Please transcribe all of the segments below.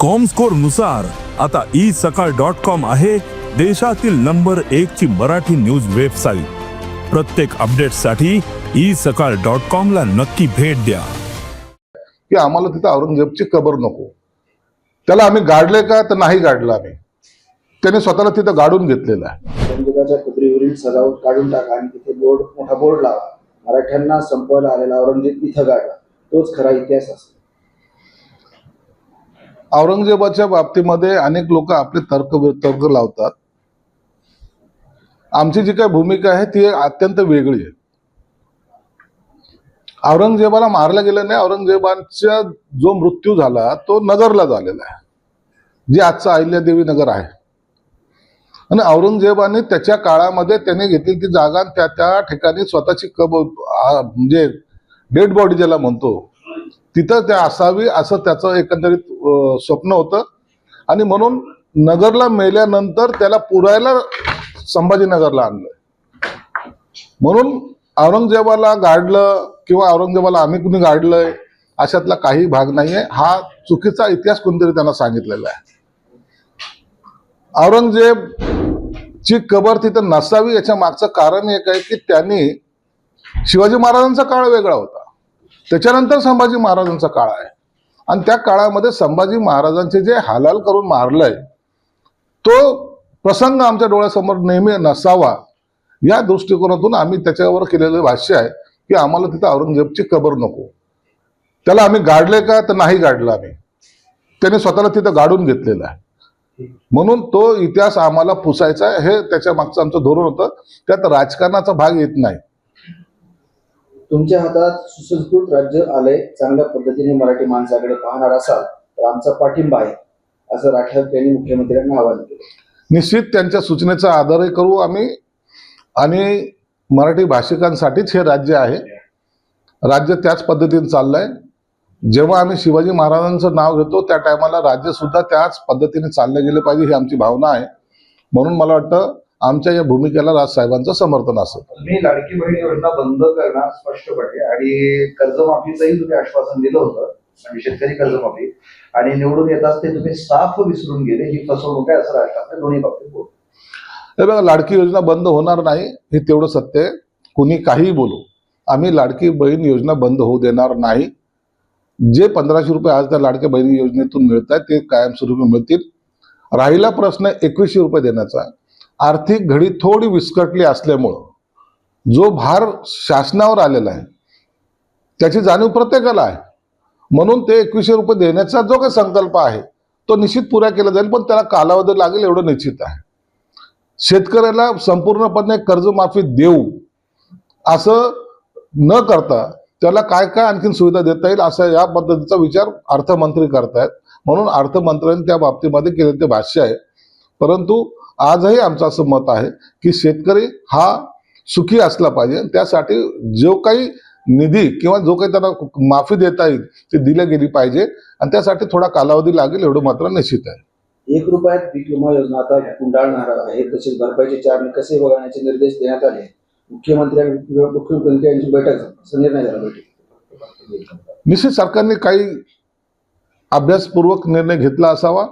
कॉमस्कोरनुसार आता ई सकाळ dot com आहे देशातील नंबर एक ची मराठी न्यूज वेबसाईट प्रत्येक अपडेटसाठी ई सकाळ डॉट कॉम ला नक्की भेट द्या. की आम्हाला तिथं औरंगजेबची कबर नको. त्याला आम्ही गाडले का? तर नाही गाडलं आम्ही. त्याने स्वतःला तिथं गाडून घेतलेलं आहे. औरंगजेबाच्या कबरीवरील सजावट काढून टाका आणि तिथे बोर्ड मोठा बोर्ड लावा. मराठ्यांना संपवायला आलेला औरंगजेब इथं गाडला. तोच खरा इतिहास असतो औरंगजेबाच्या बाबतीमध्ये अनेक लोक आपले तर्क तर्क लावतात. आमची जी काय भूमिका आहे ती अत्यंत वेगळी आहे. औरंगजेबाला मारलं गेलं नाही. औरंगजेबांचा जो मृत्यू झाला तो नगरला झालेला आहे. जे आजचं अहिल्यादेवी नगर आहे. आणि औरंगजेबाने त्याच्या काळामध्ये त्याने घेतली ती जागा त्या त्या ठिकाणी स्वतःची कब म्हणजे डेड बॉडी ज्याला म्हणतो तिथं त्या असावी असं त्याचं एकंदरीत स्वप्न होतं. आणि म्हणून नगरला मेल्यानंतर त्याला पुरायला संभाजीनगरला आणलं म्हणून औरंगजेबाला गाडलं किंवा औरंगजेबाला आम्ही कुणी गाडलंय अशातला काही भाग नाहीये. हा चुकीचा इतिहास कोणतरी त्यांना सांगितलेला आहे. औरंगजेब ची कबर तिथं नसावी याच्या मागचं कारण एक आहे की त्यांनी शिवाजी महाराजांचा काळ वेगळा होता. त्याच्यानंतर संभाजी महाराजांचा काळ आहे. आणि त्या काळामध्ये संभाजी महाराजांचे जे हालाल करून मारलंय तो प्रसंग आमच्या डोळ्यासमोर नेहमी नसावा या दृष्टिकोनातून आम्ही त्याच्यावर केलेलं भाष्य आहे की आम्हाला तिथं औरंगजेबची कबर नको. त्याला आम्ही गाडले का? तर नाही गाडलं आम्ही. त्याने स्वतःला तिथं गाडून घेतलेलं आहे. म्हणून तो इतिहास आम्हाला पुसायचा आहे. हे त्याच्या मागचं आमचं धोरण होतं. त्यात राजकारणाचा भाग येत नाही. तुमच्या हातात सुसंस्कृत राज्य आलंय चांगल्या पद्धतीने मराठी माणसाकडे पाहणार असाल तर आमचा पाठिंबा आहे असं राठोड यांनी मुख्यमंत्र्यांना आवाहन केलं. निश्चित त्यांच्या सूचनेचा आदरही करू आम्ही आणि मराठी भाषिकांसाठीच हे राज्य आहे. राज्य त्याच पद्धतीने चाललंय. जेव्हा आम्ही शिवाजी महाराजांचं नाव घेतो त्या टायमाला राज्य सुद्धा त्याच पद्धतीने चाललं गेलं पाहिजे ही आमची भावना आहे. म्हणून मला वाटतं आमच्या या भूमिकेला राजसाहेबांचं समर्थन असेल. तुम्ही लाडकी बहीण योजना बंद करणार स्पष्टपणे आणि कर्जमाफीचंही तुम्ही आश्वासन दिलं होतं. शेतकरी कर्जमाफी. आणि निवडून येताच ते तुम्ही साफ विसरून गेले. ही फसवणूक आहे असं ठाकरे दोन्ही बाबतीत हे बघा लाडकी योजना बंद होणार नाही हे तेवढं सत्य आहे. कुणी काहीही बोलू आम्ही लाडकी बहीण योजना बंद होऊ देणार नाही. जे पंधराशे रुपये आज त्या लाडक्या बहिणी योजनेतून मिळत आहेत ते कायमस्वरूपी मिळतील. राहिला प्रश्न एकवीसशे रुपये देण्याचा आर्थिक घडी थोडी विस्कटली असल्यामुळं जो भार शासनावर आलेला आहे त्याची जाणीव प्रत्येकाला आहे. म्हणून ते एकवीसशे रुपये देण्याचा जो काही संकल्प आहे तो निश्चित पुरा केला जाईल पण त्याला कालावधी लागेल एवढं निश्चित आहे. शेतकऱ्याला संपूर्णपणे कर्जमाफी देऊ असं न करता त्याला काय काय आणखीन सुविधा देता येईल असा या पद्धतीचा विचार अर्थमंत्री करतायत. म्हणून अर्थमंत्र्यांनी त्या बाबतीमध्ये केले ते भाष्य आहे. परंतु आजही आमचं असं मत आहे की शेतकरी हा सुखी असला पाहिजे. त्यासाठी जो काही निधी किंवा जो काही त्यांना माफी देता येईल ती दिली गेली पाहिजे. आणि त्यासाठी थोडा कालावधी लागेल एवढं मात्र निश्चित आहे. एक रुपयात पीक विमा योजना आता गुंडाळणार आहे. तसेच भरपाईचे चार कसे वगळण्याचे निर्देश देण्यात आले. मुख्यमंत्री मुख्यमंत्री यांची बैठक निर्णय झाला. बैठकीत निश्चित सरकारने काही अभ्यासपूर्वक निर्णय घेतला असावा.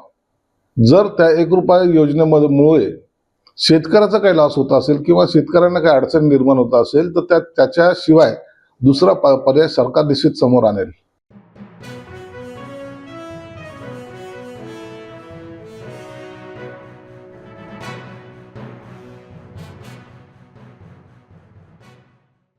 जर त्या एक रुपया योजनेमध्ये मुळे शेतकऱ्याचा काही लॉस होत असेल किंवा शेतकऱ्यांना काही अडचण निर्माण होत असेल तर त्या त्याच्याशिवाय दुसरा प- पर्याय सरकार निश्चित समोर आणेल.